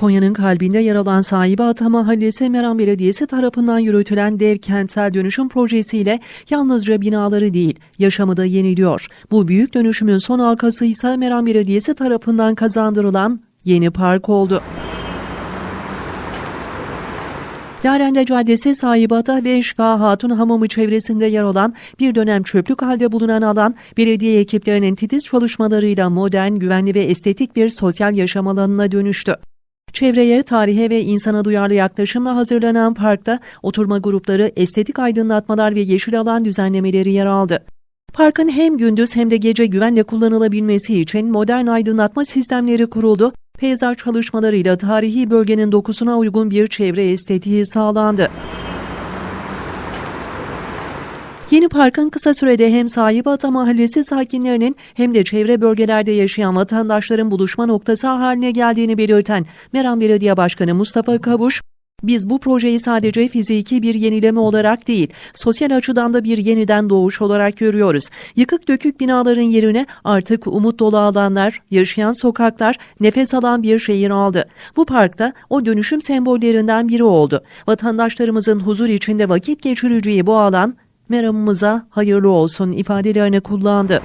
Konya'nın kalbinde yer alan Sahibi Ata Mahallesi Meram Belediyesi tarafından yürütülen dev kentsel dönüşüm projesiyle yalnızca binaları değil, yaşamı da yeniliyor. Bu büyük dönüşümün son halkası ise Meram Belediyesi tarafından kazandırılan yeni park oldu. Yarende Caddesi Sahibata ve Şifa Hatun Hamamı çevresinde yer alan bir dönem çöplük halde bulunan alan, belediye ekiplerinin titiz çalışmalarıyla modern, güvenli ve estetik bir sosyal yaşam alanına dönüştü. Çevreye, tarihe ve insana duyarlı yaklaşımla hazırlanan parkta oturma grupları, estetik aydınlatmalar ve yeşil alan düzenlemeleri yer aldı. Parkın hem gündüz hem de gece güvenle kullanılabilmesi için modern aydınlatma sistemleri kuruldu. Peyzaj çalışmalarıyla tarihi bölgenin dokusuna uygun bir çevre estetiği sağlandı. Yeni parkın kısa sürede hem sahibi Ata Mahallesi sakinlerinin hem de çevre bölgelerde yaşayan vatandaşların buluşma noktası haline geldiğini belirten Meram Belediye Başkanı Mustafa Kavuş, biz bu projeyi sadece fiziki bir yenileme olarak değil, sosyal açıdan da bir yeniden doğuş olarak görüyoruz. Yıkık dökük binaların yerine artık umut dolu alanlar, yaşayan sokaklar, nefes alan bir şehir aldı. Bu parkta o dönüşüm sembollerinden biri oldu. Vatandaşlarımızın huzur içinde vakit geçireceği bu alan, meramımıza hayırlı olsun ifadelerini kullandı.